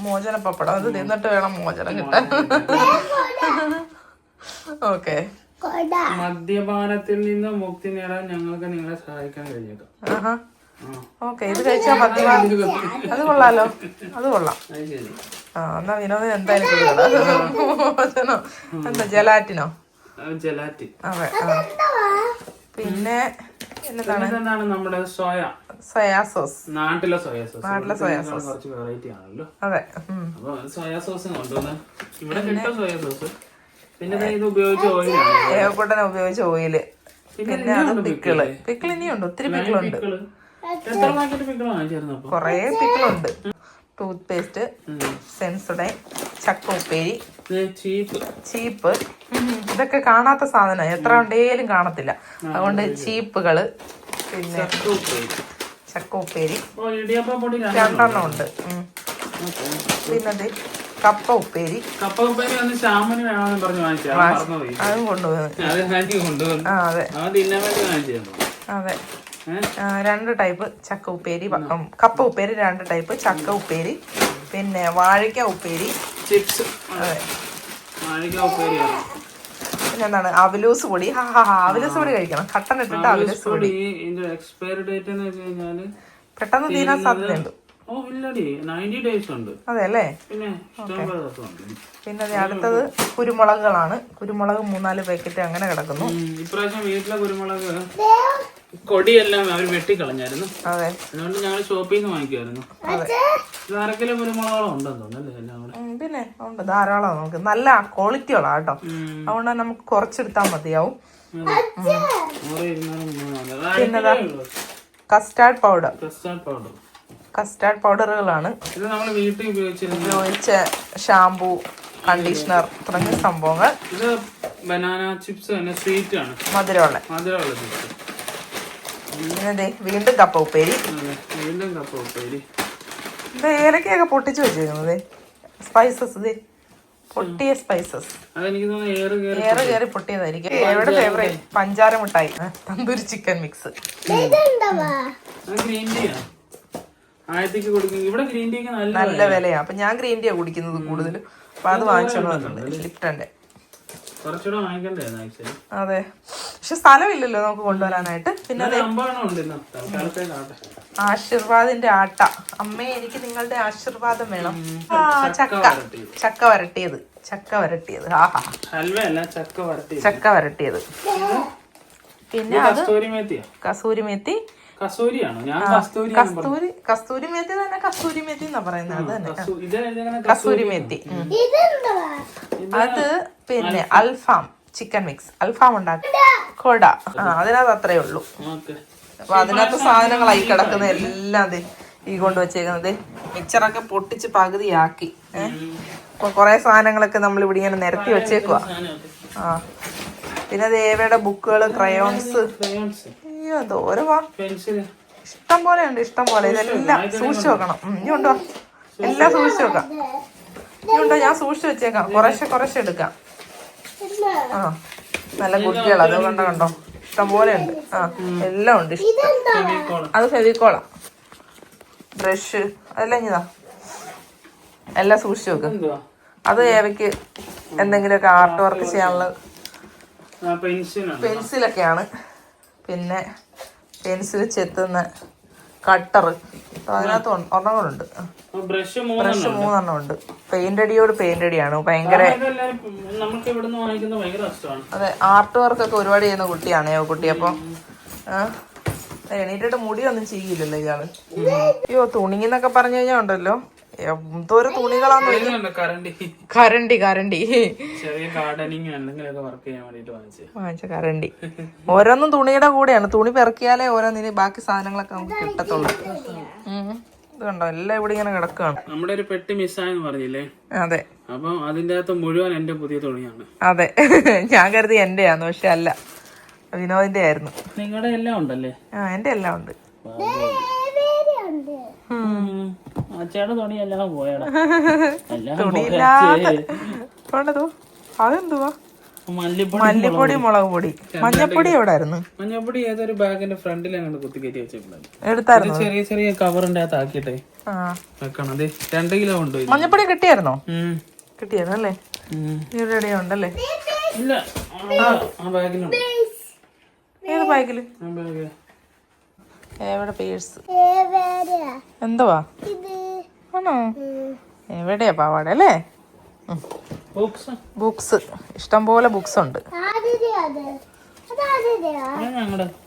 മോചന പപ്പടം അത് തിന്നിട്ട് വേണം മോചനം കിട്ടാൻ. ഓക്കെ. മദ്യപാനത്തിൽ നിന്ന് മുക്തി നേടാൻ ഞങ്ങൾക്ക് നിങ്ങളെ സഹായിക്കാൻ കഴിഞ്ഞേക്കാം. ആഹാ. ആ, ഓക്കെ ഇത് കഴിച്ചാൽ മദ്യപാനം അത് കൊള്ളാലോ. അത് കൊള്ളാം. ആ എന്നാ വിനോദം എന്തായാലും എന്താ ജലാറ്റിനോ? അത് ജലാറ്റി. അതെ പിന്നെ എന്താണ്? നമ്മുടെ സോയ? Soya sauce. നാട്ടിലെ സോയാ സോസ്. നാട്ടിലെ സോയാ സോസ്. കുറച്ച് വെറൈറ്റി ആണല്ലോ. അതെ. അപ്പൊ സോയാ സോസ് കൊണ്ടുവന്ന് ഇവിടെ കിട്ടും സോയാ സോസ്. പിന്നെ ഇത് ഉപയോഗിച്ച ഓയിലാണ് ഏവക്കുട്ടനെ ഉപയോഗിച്ച ഓയിൽ പിന്നെ അത് പിക്കിൾ പിക്കിൾ ഇനിയുണ്ട് ഒത്തിരി പിക്കിളുണ്ട് കൊറേ പിക്കിളുണ്ട് ടൂത്ത് പേസ്റ്റ് സെൻസുടെ ചക്ക ഉപ്പേരി ചീപ്പ്. ചീപ്പ്. ഇതൊക്കെ കാണാത്ത സാധനം എത്ര ഉണ്ടേലും കാണത്തില്ല. അതുകൊണ്ട് ചീപ്പുകൾ പിന്നെ ചക്ക ഉപ്പേരി. ഓ ഇടിയപ്പ പൊടി രണ്ടെണ്ണം ഉണ്ട്. പിന്നത് പിന്നെ കപ്പ ഉപ്പേരി. കപ്പ ഉപ്പേരി വന്ന് ശ്യാമന് വേണമെന്ന് പറഞ്ഞു വാങ്ങിച്ചാ. അതും കൊണ്ടുപോകുന്നത് അത്. രണ്ട് ടൈപ്പ് ചക്ക ഉപ്പേരി. കപ്പ ഉപ്പേരി രണ്ട് ടൈപ്പ് ചക്ക ഉപ്പേരി പിന്നെ വാഴയ്ക്ക ഉപ്പേരി. ചിപ്സ്. പിന്നെ എന്താണ്? അവലൂസ് പൊടി. അവലൂസ് പൊടി കഴിക്കണം. കട്ടൻ ഇട്ടിട്ട് അവലൂസ് പൊടി. എക്സ്പയറി ഡേറ്റ് എന്ന് വെച്ച് കഴിഞ്ഞാൽ പെട്ടെന്ന് തീരാൻ സാധ്യതയുണ്ട്. അതെല്ലേ പിന്നെ അടുത്തത് കുരുമുളകുകളാണ്. കുരുമുളക് മൂന്നാൽ പാക്കറ്റ് അങ്ങനെ കിടക്കുന്നു. ഇപ്രാവശ്യം വീട്ടിലെ കുരുമുളക് കൊടിയെല്ലാം അവർ വെട്ടിക്കളഞ്ഞായിരുന്നു. അതെ. അതുകൊണ്ട് ഞങ്ങൾ ഷോപ്പിൽ നിന്ന് വാങ്ങിക്കുമായിരുന്നു ഇത് അരക്കിലോ കുരുമുളകോളം ഉണ്ടെന്ന് തോന്നുന്നു എല്ലാം കൂടെ? പിന്നെ ഉണ്ട്. ധാരാളം നമുക്ക്. നല്ല ക്വാളിറ്റി ഉള്ള കേട്ടോ. അതുകൊണ്ട് നമുക്ക് കുറച്ചെടുത്താൽ മതിയാവും. അരക്കിലോയേ custard powder custard powder custard പൗഡറുകളാണ് ഇത് നമ്മൾ വീട്ടിൽ ഉപയോഗിച്ച ഷാംപൂ കണ്ടീഷണർ തുടങ്ങിയ സംഭവങ്ങൾ. ഇത് ബനാന ചിപ്സ് തന്നെ സ്വീറ്റ് ആണ്. മധുരമുള്ള. മധുരമുള്ള ചിപ്സ് ദേ വീണ്ടും കപ്പ ഉപ്പേരി? വീണ്ടും കപ്പ ഉപ്പേരി. ഇത് ഏലക്കയൊക്കെ പൊട്ടിച്ച് വെച്ചേക്കുന്നത് സ്പൈസസ് ദേ പൊട്ടിയ സ്പൈസസ് ഏറ് കയറി പൊട്ടിയതായിരിക്കും. എവിടെ ഫേവറേറ്റ് പഞ്ചാര മിഠായി തന്തൂരി ചിക്കൻ മിക്സ് നല്ല വിലയാ. അപ്പൊ ഞാൻ ഗ്രീൻ ടീയാ കുടിക്കുന്നത് കൂടുതലും. അപ്പൊ അത് വാങ്ങിച്ചോണ്ട് വന്നിട്ടുണ്ട്. ലിപ്റ്റന്റെ അതെ. പക്ഷെ സ്ഥലമില്ലല്ലോ നമുക്ക് കൊണ്ടുവരാനായിട്ട്. പിന്നെ ആശീർവാദിന്റെ ആട്ട. അമ്മേ എനിക്ക് നിങ്ങളുടെ ആശീർവാദം വേണം. ആ ചക്ക വരട്ടിയത്. ചക്ക വരട്ടിയത്. ചക്ക വരട്ടിയത്. ആഹാ. ചക്ക വരട്ടിയത്. പിന്നെ അത് കസൂരി മേത്തി. കസൂരിയാണോ ഞാൻ കസ്തൂരി കസ്തൂരി മേത്തി തന്നെ കസ്തൂരി മേത്തി എന്നാ പറയുന്നത്. അത് തന്നെ. കസ്തൂരി മേത്തി. അത് പിന്നെ അൽഫാം. Chicken mix. അൽഫാം ഉണ്ടാക്കി. കൊട. ആ അതിനകത്ത് അത്രേ ഉള്ളൂ. അപ്പൊ അതിനകത്ത് സാധനങ്ങളായി കിടക്കുന്ന എല്ലാം അതെ ഈ കൊണ്ട് വെച്ചേക്കുന്നത്. മിക്സറൊക്കെ പൊട്ടിച്ച് പകുതിയാക്കി. ഏഹ് അപ്പൊ കുറെ സാധനങ്ങളൊക്കെ നമ്മൾ ഇവിടെ ഇങ്ങനെ നിരത്തി വെച്ചേക്കുവ. ആ. പിന്നെ ദേവയുടെ ബുക്കുകൾ ക്രയോൺസ് അയ്യോ ദൂരവാ ഇഷ്ടം പോലെ ഉണ്ട് ഇഷ്ടം പോലെ. ഇതെല്ലാം സൂക്ഷിച്ചു വെക്കണം. ഇനി ഉണ്ടോ എല്ലാം സൂക്ഷിച്ചു വെക്കാം. ഇനി ഉണ്ടോ ഞാൻ സൂക്ഷിച്ചു വെച്ചേക്കാം. കുറേശ്ശെ കുറേശ്ശെ എടുക്കാം. ആ നല്ല കുട്ടികളാ. അത് കണ്ടോ കണ്ടോ? ഇഷ്ടം പോലെ ഉണ്ട് ആ എല്ലാം ഉണ്ട്. ഇഷ്ടം. അത് ഫെവിക്കോളാ. ബ്രഷ്. അതെല്ലാം ഇതാ. എല്ലാം സൂക്ഷിച്ചു വെക്ക്. എന്തുവാ അത് ഏവയ്ക്ക് എന്തെങ്കിലുമൊക്കെ ആർട്ട് വർക്ക് ചെയ്യാനുള്ള പെൻസിലൊക്കെയാണ്. പിന്നെ പെൻസിൽ ചെത്തുന്ന കട്ടർ അതിനകത്ത് ഒരെണ്ണങ്ങളുണ്ട്. ബ്രഷ് ബ്രഷ് മൂന്നെണ്ണം ഉണ്ട്. പെയിന്റ് അടിയോട് പെയിന്റ് അടിയാണ് ഭയങ്കര അതെ ആർട്ട് വർക്ക് ഒക്കെ ഒരുപാട് ചെയ്യുന്ന കുട്ടിയാണ് കുട്ടി? അപ്പൊ എണീറ്റിട്ട് മുടിയൊന്നും ചെയ്യില്ലല്ലോ ഇയാൾ. അയ്യോ തുണിന്നൊക്കെ പറഞ്ഞു കഴിഞ്ഞാൽ ഉണ്ടല്ലോ. എന്തോരം തുണികളാന്ന് കരണ്ടി കരണ്ടി ചെറിയ ഗാർഡനിങ് എന്തെങ്കിലുമൊക്കെ വർക്ക് ചെയ്യാൻ വേണ്ടിട്ട് വാങ്ങിച്ച. കരണ്ടി ഓരോന്നും തുണിയുടെ കൂടെയാണ്. തുണി പെറുക്കിയാലേ ഓരോന്നിന് ബാക്കി സാധനങ്ങളൊക്കെ നമുക്ക് കിട്ടത്തുള്ളൂ. ഇത് കണ്ടോ? എല്ലാം ഇവിടെ ഇങ്ങനെ കിടക്കുകയാണ് നമ്മുടെ ഒരു പെട്ടി മിസ്സായെന്ന് പറഞ്ഞില്ലേ? അതെ. അപ്പം അതിന്റെ അകത്ത് മുഴുവൻ എന്റെ പുതിയ തുണിയാണ്. അതെ. ഞാൻ കരുതി എന്റെയാന്ന് പക്ഷെ അല്ല. വിനോദിന്റെ ആയിരുന്നു നിങ്ങളുടെ എല്ലാം ഉണ്ടല്ലേ? ആ എന്റെ എല്ലാം ഉണ്ട് തുണി എല്ലാം പോയടാ. തുണിയില്ലാത്ത അതെന്തുവാ? മല്ലിപ്പൊടി മല്ലിപ്പൊടി മുളക് പൊടി. മഞ്ഞപ്പൊടി എവിടെ ആയിരുന്നു മഞ്ഞപ്പൊടി ഏതൊരു ബാഗിന്റെ ഫ്രണ്ടിൽ അങ്ങനെ കുത്തി കയറ്റി വെച്ചിട്ടുണ്ടായിരുന്നു എടുത്തായിരുന്നു ചെറിയ ചെറിയ കവറിന്റെ അകത്ത് വെക്കണം. അതെ രണ്ട് കിലോ ഉണ്ട്. മഞ്ഞപ്പൊടി കിട്ടിയായിരുന്നോ. കിട്ടിയായിരുന്നു അല്ലേ? ഇവിടെ ഉണ്ടല്ലേ? ഇല്ല ആ, ബാഗിലുണ്ട്. ഏത് ബാഗിൽ? ആ ബാഗ്. എവിടെ പേഴ്സ്? എന്തുവാ? ആണോ? എവിടെയാ പാവാട അല്ലേ? ബോക്സ് ബുക്സ് ഇഷ്ടം പോലെ ബുക്സ് ഉണ്ട്.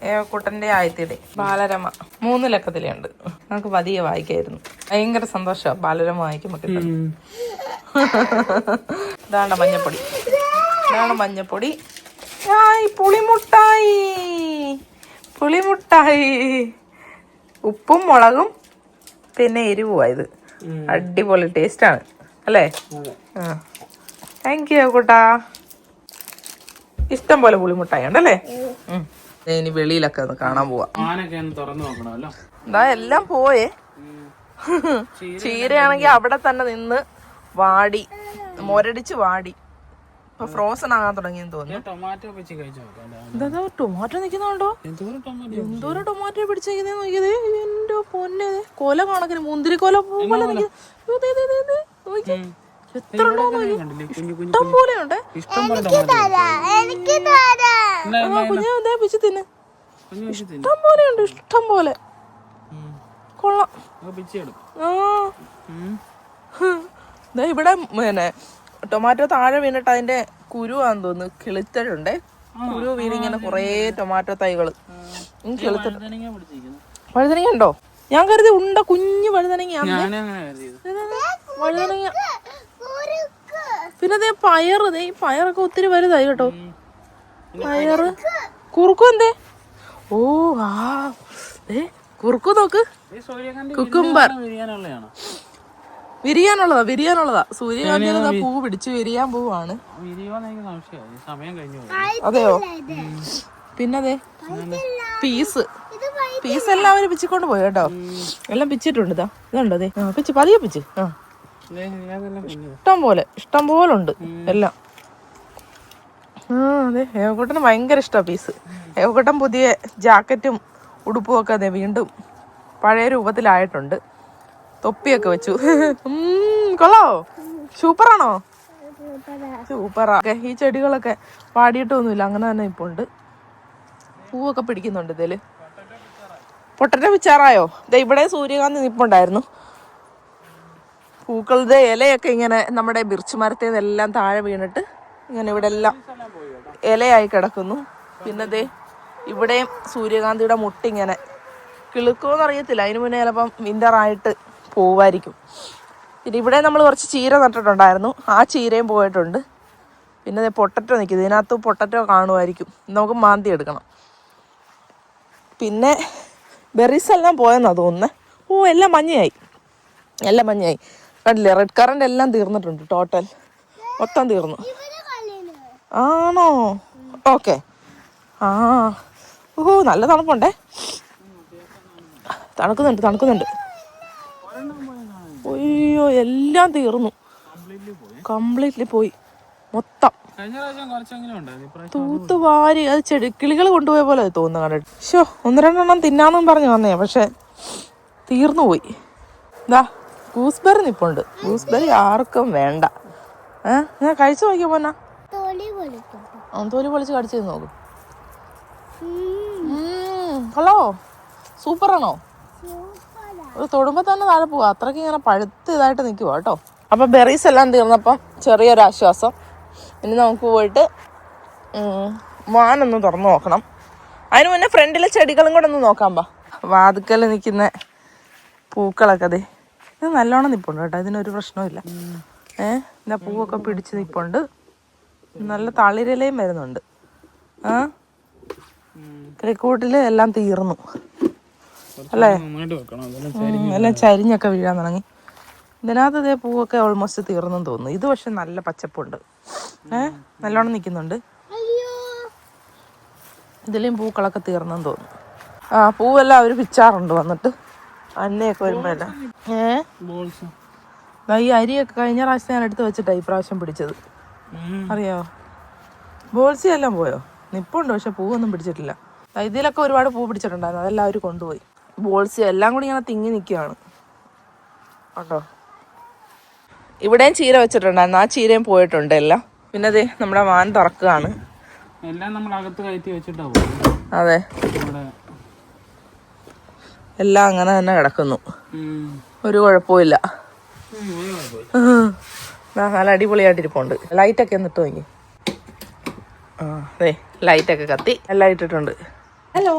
ഏവക്കൂട്ടന്റെ ആയത്തിടെ ബാലരമ. മൂന്ന് ലക്കത്തിലേ ഉണ്ട്. നമുക്ക് പതിയെ വായിക്കായിരുന്നു. ഭയങ്കര സന്തോഷമാണ് ബാലരമ വായിക്കുമ്പോൾ കിട്ടുന്നത്. ഇതാണ് മഞ്ഞപ്പൊടി. ഇതാണ് മഞ്ഞപ്പൊടി. ആയി പുളിമുട്ടായി. പുളിമുട്ടായി. ഉപ്പും മുളകും പിന്നെ എരിവുവാ ഇത്. അടിപൊളി ടേസ്റ്റാണ്. അല്ലേ? ആ. താങ്ക് യു കൂട്ടാ ഇഷ്ടം പോലെ പുളിമുട്ടായി ഉണ്ടല്ലേ ഇനി വെളിയിലൊക്കെ ഒന്ന് കാണാൻ പോവാ. എന്താ എല്ലാം പോയേ. ചീരയാണെങ്കിൽ അവിടെ തന്നെ നിന്ന് വാടി മൊരടിച്ച് വാടി. ഇപ്പൊ ഫ്രോസൺ ആകാൻ തുടങ്ങിയെന്ന് തോന്നുന്നു. ടൊമാറ്റോ വെച്ച് കഴിച്ചു നോക്കാം എന്താ ടൊമാറ്റോ നിൽക്കുന്നുണ്ടോ? എന്തോരം ടൊമാറ്റോ എന്തോരം ടൊമാറ്റോ പിടിച്ചേക്കുന്നേ നോക്കിയത് എന്റെ പൊന്നെ. ദേ. കൊല കണക്കിന് മുന്തിരി കൊല പോലെ നിൽക്കുന്നു. അയ്യോ, ദേ, ദേ, ദേ, ദേ. നോക്കിയേ. എത്ര ഉണ്ടോ. ഇഷ്ടം പോലെ ഉണ്ട് കുഞ്ഞാ പിച്ച് തിന്ന്. ഇഷ്ടം പോലെ ഉണ്ട് ഇഷ്ടം പോലെ. കൊള്ളാം. ആ. ഇവിടെ പിന്നെ ടൊമാറ്റോ താഴെ വീണിട്ട് അതിന്റെ കുരുവാന്ന് തോന്നുന്നു. കിളിത്തഴുണ്ടേ കുരു വീണിങ്ങനെ കുറേ ടൊമാറ്റോ തൈകൾ. വഴുതനങ്ങ ഉണ്ടോ? ഞാൻ കരുതി ഉണ്ട കുഞ്ഞു വഴുതനങ്ങ. പിന്നെ അതേ പയറ് ഈ പയറൊക്കെ ഒത്തിരി വലുതായി കേട്ടോ. പയറ്. കുറുക്കും എന്തേ? ഓ ആ. കുറുക്കു നോക്ക്. കുക്കുംബർ. വിരിയാനുള്ളതാ വിരിയാനുള്ളതാ. സൂര്യകാന്തി പൂവ് പൂ പിടിച്ച് വിരിയാൻ പോവാണ്. അതെയോ? പിന്നെ പീസ്. പീസ് പീസ് എല്ലാവരും പിച്ചിക്കൊണ്ട് പോയി കേട്ടോ. എല്ലാം പിച്ചിട്ടുണ്ട് ഇതാ ഇതുണ്ടോ അതെ പിച്ച് പതിയെ പിച്ച്. ആ. ഇഷ്ടം പോലെ ഇഷ്ടം പോലെ ഉണ്ട് എല്ലാം. ആ അതെ ഏവക്കൂട്ടന് ഭയങ്കര ഇഷ്ടമാണ് പീസ്. ഏവക്കൂട്ടൻ പുതിയ ജാക്കറ്റും ഉടുപ്പും ഒക്കെ അതെ വീണ്ടും പഴയ രൂപത്തിലായിട്ടുണ്ട്. തൊപ്പിയൊക്കെ വെച്ചു. കൊള്ളോ? സൂപ്പറാണോ? സൂപ്പറാ. ഈ ചെടികളൊക്കെ പാടിയിട്ടൊന്നുമില്ല. അങ്ങനെ തന്നെ ഇപ്പോൾ ഉണ്ട്. പൂവൊക്കെ പിടിക്കുന്നുണ്ട് ഇതിൽ. പൊട്ടറ്റ പിച്ചാറായോ ദേ ഇവിടെ സൂര്യകാന്തി നിപ്പുണ്ടായിരുന്നു. പൂക്കളുടെ ഇലയൊക്കെ ഇങ്ങനെ നമ്മുടെ ബിർച്ച് മരത്തിൽ നിന്നെല്ലാം താഴെ വീണിട്ട് ഇങ്ങനെ ഇവിടെ എല്ലാം ഇലയായി കിടക്കുന്നു. പിന്നെ ദേ ഇവിടെയും സൂര്യകാന്തിയുടെ മുട്ടിങ്ങനെ കിളുക്കുമെന്ന് അറിയത്തില്ല അതിന് മുന്നേ ചിലപ്പം വിന്റർ ആയിട്ട് പോവായിരിക്കും. പിന്നെ ഇവിടെ നമ്മൾ കുറച്ച് ചീര നട്ടിട്ടുണ്ടായിരുന്നു. ആ ചീരയും പോയിട്ടുണ്ട്. പിന്നെ പൊട്ടറ്റോ നിൽക്കും ഇതിനകത്ത് പൊട്ടറ്റോ കാണുമായിരിക്കും നമുക്ക് മാന്തി എടുക്കണം. പിന്നെ ബെറീസ് എല്ലാം പോയെന്നാ തോന്നുന്നത് ഓ എല്ലാം മഞ്ഞയായി. എല്ലാം മഞ്ഞയായി. കണ്ടില്ലേ റെഡ് കറണ്ട് എല്ലാം തീർന്നിട്ടുണ്ട് ടോട്ടൽ മൊത്തം തീർന്നു. ആണോ? ഓക്കെ. ആ ഓ നല്ല തണുപ്പുണ്ടേ. തണുക്കുന്നുണ്ട് തണുക്കുന്നുണ്ട്. അയ്യോ എല്ലാം തീർന്നു. കംപ്ലീറ്റ്ലി പോയി. മൊത്തം. കഴിഞ്ഞ പ്രാവശ്യം കുറച്ചെങ്കിലും ഉണ്ടായിരുന്നു. ഇപ്രാവശ്യം തൂത്തുവാരി അത് ചെടി കിളികൾ കൊണ്ടുപോയ പോലെ തോന്നുന്നു കണ്ടിട്ട്. ഷോ ഒന്ന് രണ്ടെണ്ണം തിന്നാന്നും പറഞ്ഞു വന്നേ പക്ഷെ തീർന്നു പോയി. ഇതാ ഗൂസ്ബെറി നിപ്പുണ്ട്. ഗൂസ്ബെറി ആർക്കും വേണ്ട. ഏ ഞാൻ കഴിച്ചു നോക്കിയ പോന്നാ? തോലി പൊളിച്ച് കടിച്ചു നോക്കും. ഹലോ സൂപ്പറാണോ? ഒരു തൊടുമ്പോ തന്നെ താഴെ പോവാ അത്രയ്ക്ക് ഇങ്ങനെ പഴുത്ത് ഇതായിട്ട് നിൽക്കുക കേട്ടോ. അപ്പൊ ബെറീസ് എല്ലാം തീർന്നപ്പം ചെറിയൊരു ആശ്വാസം. ഇനി നമുക്ക് പോയിട്ട് വാനൊന്ന് തുറന്നു നോക്കണം. അതിന് മുന്നേ ഫ്രണ്ടിലെ ചെടികളും കൂടെ ഒന്ന് നോക്കാം പാ വാതുക്കൽ നിൽക്കുന്ന പൂക്കളൊക്കെ അതെ ഇത് നല്ലോണം നിപ്പുണ്ട് കേട്ടോ ഇതിനൊരു പ്രശ്നമില്ല ഏ ഇതാ പൂവൊക്കെ പിടിച്ച് നിപ്പുണ്ട്. നല്ല തളിരലയും വരുന്നുണ്ട്. ആ? കിഴക്കൂട്ടിൽ എല്ലാം തീർന്നു. അല്ലേ? എല്ലാം ചരിഞ്ഞൊക്കെ വീഴാൻ തുടങ്ങി. ഇതിനകത്ത് ഇതേ പൂവൊക്കെ ഓൾമോസ്റ്റ് തീർന്നെന്ന് തോന്നുന്നു. ഇത് പക്ഷെ നല്ല പച്ചപ്പുണ്ട്. ഏ? നല്ലോണം നിൽക്കുന്നുണ്ട്. ഇതിലെയും പൂക്കളൊക്കെ തീർന്നെന്ന് തോന്നുന്നു. ആ പൂവെല്ലാം അവർ പിച്ചാറുണ്ട് വന്നിട്ട്. അന്നയൊക്കെ വരുമ്പോ ഏഹ് ഈ അരിയൊക്കെ കഴിഞ്ഞ പ്രാവശ്യം ഞാൻ എടുത്ത് വെച്ചിട്ടാ ഈ പ്രാവശ്യം പിടിച്ചത്. അറിയോ? ബോൾസി എല്ലാം പോയോ? നിപ്പുണ്ട് പക്ഷെ പൂവൊന്നും പിടിച്ചിട്ടില്ല. ഇതിലൊക്കെ ഒരുപാട് പൂ പിടിച്ചിട്ടുണ്ടായിരുന്നു. അതെല്ലാം അവർ കൊണ്ടുപോയി. ബോൾസി എല്ലാം കൂടി ഇങ്ങനെ തിങ്ങി നിൽക്കുകയാണ്. കേട്ടോ ഇവിടെയും ചീര വെച്ചിട്ടുണ്ടായിരുന്നു. ആ ചീരയും പോയിട്ടുണ്ട് എല്ലാം. പിന്നെ അതെ നമ്മുടെ വാൻ തുറക്കുകയാണ്. എല്ലാം നമ്മൾ അകത്ത് കയറ്റി അതെ. എല്ലാം അങ്ങനെ തന്നെ കിടക്കുന്നു. ഒരു കുഴപ്പമില്ല നല്ല അടിപൊളിയായിട്ടിരിപ്പുണ്ട്. ലൈറ്റൊക്കെ ഒന്ന് ഇട്ട് നോക്കി. ആ അതെ ലൈറ്റൊക്കെ കത്തി. എല്ലാം ഇട്ടിട്ടുണ്ട്. ഹലോ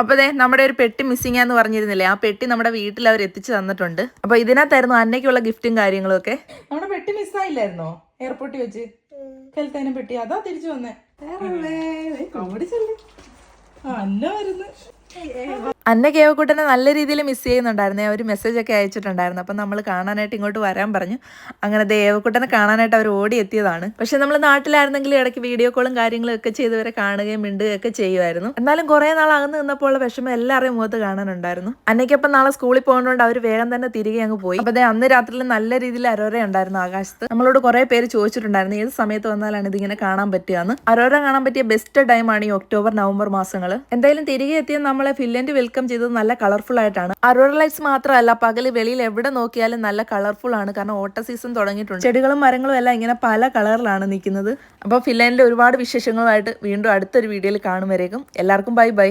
അപ്പൊ ദേ നമ്മുടെ ഒരു പെട്ടി മിസ്സിംഗ് ആന്ന് പറഞ്ഞിരുന്നില്ലേ? ആ പെട്ടി നമ്മുടെ വീട്ടിൽ അവർ എത്തിച്ചു തന്നിട്ടുണ്ട്. അപ്പൊ ഇതിനകത്തായിരുന്നു അന്നയ്ക്കുള്ള ഗിഫ്റ്റും കാര്യങ്ങളും ഒക്കെ നമ്മുടെ പെട്ടി മിസ്സായില്ലായിരുന്നോ എയർപോർട്ടിൽ വെച്ച്. കെൽത്തേനും പെട്ടി. അതാ തിരിച്ചു വന്നേ. അന്ന വരുന്നു. അന്ന കേവക്കൂട്ടനെ നല്ല രീതിയിൽ മിസ് ചെയ്യുന്നുണ്ടായിരുന്നു. ഒരു മെസ്സേജ് ഒക്കെ അയച്ചിട്ടുണ്ടായിരുന്നു. അപ്പം നമ്മൾ കാണാനായിട്ട് ഇങ്ങോട്ട് വരാൻ പറഞ്ഞു. അങ്ങനെ ദേവക്കുട്ടനെ കാണാനായിട്ട് അവർ ഓടി എത്തിയതാണ് പക്ഷെ നമ്മൾ നാട്ടിലായിരുന്നെങ്കിൽ ഇടയ്ക്ക് വീഡിയോ കോളും കാര്യങ്ങളും ഒക്കെ ചെയ്തവരെ കാണുകയും മിണ്ടുകയും ഒക്കെ ചെയ്യുമായിരുന്നു. എന്നാലും കുറേ നാൾ അകന്ന് നിന്നപ്പോൾ വിഷമം എല്ലാവരെയും മുഖത്ത് കാണാനുണ്ടായിരുന്നു. അന്നയ്ക്കപ്പം നാളെ സ്കൂളിൽ പോകുന്നതുകൊണ്ട് അവർ വേഗം തന്നെ തിരികെ അങ്ങ് പോയി. അപ്പം അന്ന് രാത്രിയിൽ നല്ല രീതിയിൽ അരോര ഉണ്ടായിരുന്നു ആകാശത്ത്. നമ്മളോട് കുറേ പേര് ചോദിച്ചിട്ടുണ്ടായിരുന്നു ഏത് സമയത്ത് വന്നാലാണ് ഇതിങ്ങനെ കാണാൻ പറ്റുകയെന്ന്. അരോര കാണാൻ പറ്റിയ ബെസ്റ്റ് ടൈമാണ് ഈ ഒക്ടോബർ നവംബർ മാസങ്ങൾ എന്തായാലും തിരികെ എത്തിയ നമ്മളെ ഫില്ലൻഡ് വെൽക്കം ചെയ്തത് നല്ല കളർഫുൾ ആയിട്ടാണ്. അറോറ ലൈറ്റ്സ് മാത്രമല്ല പകൽ വെളിയിൽ എവിടെ നോക്കിയാലും നല്ല കളർഫുൾ ആണ്. കാരണം ഓട്ട സീസൺ തുടങ്ങിയിട്ടുണ്ട്. ചെടികളും മരങ്ങളും എല്ലാം ഇങ്ങനെ പല കളറിലാണ് നിൽക്കുന്നത്. അപ്പോൾ ഫില്ലൻഡിലെ ഒരുപാട് വിശേഷങ്ങളുമായിട്ട് വീണ്ടും അടുത്തൊരു വീഡിയോയിൽ കാണും വരേക്കും. എല്ലാവർക്കും ബൈ ബൈ